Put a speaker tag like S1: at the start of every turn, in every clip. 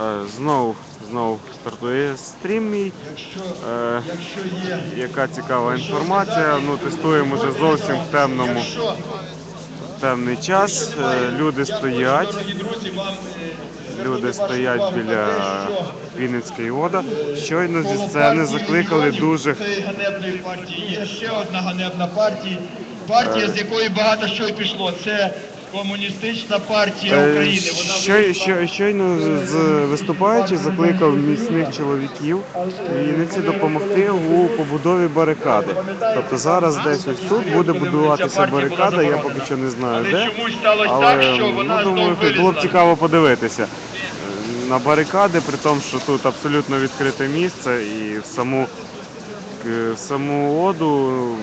S1: Е, Знову, знову стартує стрім мій. Е, Яка цікава інформація. Ну, тестуємо вже зовсім в темному в темний час. Е, Люди стоять. Люди стоять біля Вінницької ОДА. Щойно зі сцени закликали дуже
S2: ганебної партії. Є ще одна ганебна партія, партія, з якої багато що й пішло. Це комуністична партія
S1: Е,
S2: України. Вона
S1: Що,
S2: вийшла-
S1: щойно з виступаючи закликав міцних чоловіків Вінниці допомогти у побудові барикади. Тобто зараз десь ось тут буде будуватися барикада, я поки що не знаю де. Але ну, думаю, було б цікаво подивитися на барикади, при тому, що тут абсолютно відкрите місце і в саму, в саму оду.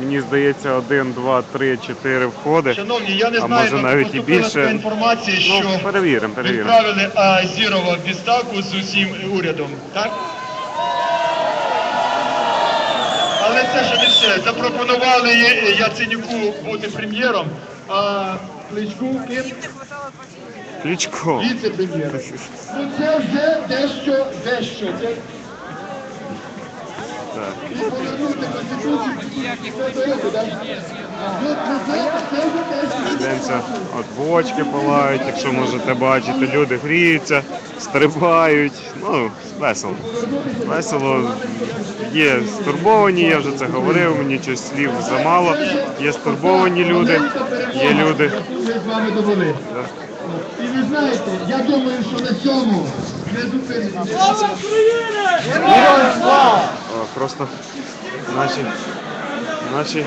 S1: Мені здається, один, два, три, чотири входи.
S2: Шановні, я не
S1: А
S2: знаю,
S1: може навіть і більше.
S2: така інформація, що
S1: Ну, перевіримо, перевіримо.
S2: відправили Азірова в відставку з усім урядом, так? Але це ще не все. Запропонували Є- Яценюку бути прем'єром, а Кличку ким?
S1: Кличко.
S2: Віце-прем'єром. Ну це вже дещо, дещо. Це
S1: Так.
S2: і повернути Конституцію. Це дорогу, так? Ну, ну, це, це вже дещо.
S1: Дивимося, от бочки палають, якщо можете бачити, люди гріються, стрибають. Ну, весело. Весело. Є стурбовані, я вже це говорив, мені щось слів замало. Є стурбовані люди, є люди.
S2: І ви знаєте, я думаю, що на цьому
S1: просто наші, наші е,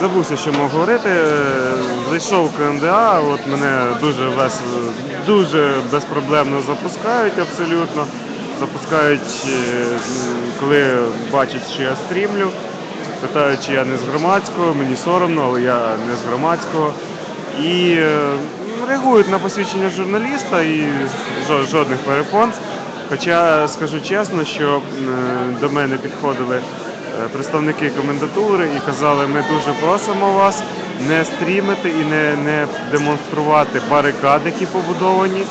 S1: забувся, що мав говорити. Е, Зайшов КМДА, от мене дуже весело, дуже безпроблемно запускають абсолютно. Запускають, е, коли бачать, що я стрімлю. Питають, чи я не з громадського, мені соромно, але я не з громадського. І реагують на посвідчення журналіста і жодних перепон. Хоча скажу чесно, що до мене підходили е, представники комендатури і казали, ми дуже просимо вас не стрімити і не, не демонструвати барикади, які побудовані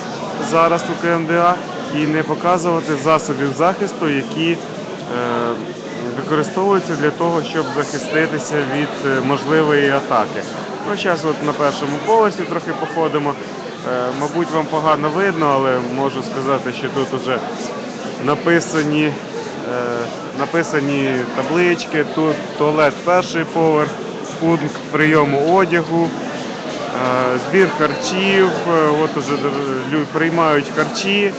S1: зараз у КМДА, і не показувати засобів захисту, які е, використовуються для того, щоб захиститися від е, можливої атаки. Ну, зараз от на першому поверсі трохи походимо. Е, Мабуть, вам погано видно, але можу сказати, що тут вже написані, е, написані таблички. Тут туалет перший поверх, пункт прийому одягу, збір харчів. От уже приймають харчі,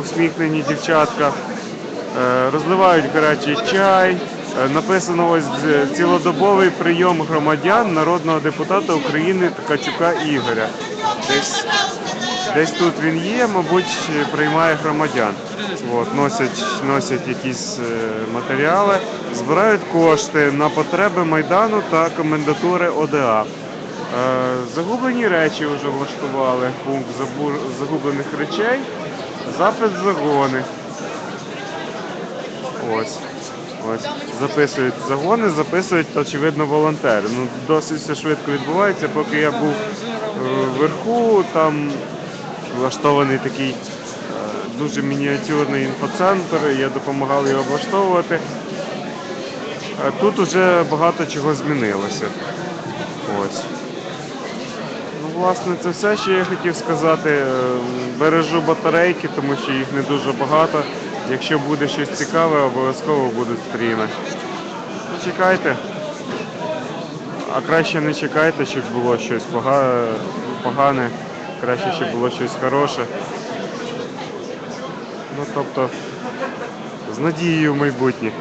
S1: усміхнені дівчатка. Е, Розливають гарячий чай. Е, Написано ось е, цілодобовий прийом громадян народного депутата України Ткачука Ігоря. Десь, десь тут він є, мабуть, приймає громадян. От, носять, носять якісь матеріали, збирають кошти на потреби Майдану та комендатури ОДА. Загублені речі вже влаштували, пункт загублених речей, запит загони. Ось. Ось. Записують загони, записують, очевидно, волонтери. Ну, досить все швидко відбувається. Поки я був е, вверху, там влаштований такий е, дуже мініатюрний інфоцентр, я допомагав його облаштовувати. Тут вже багато чого змінилося. Ось. Ну, власне, це все, що я хотів сказати. Е, Бережу батарейки, тому що їх не дуже багато. Якщо буде щось цікаве, обов'язково будуть стріми. Чекайте. А краще не чекайте, щоб було щось погане, краще, щоб було щось хороше. Ну, тобто, з надією в майбутнє.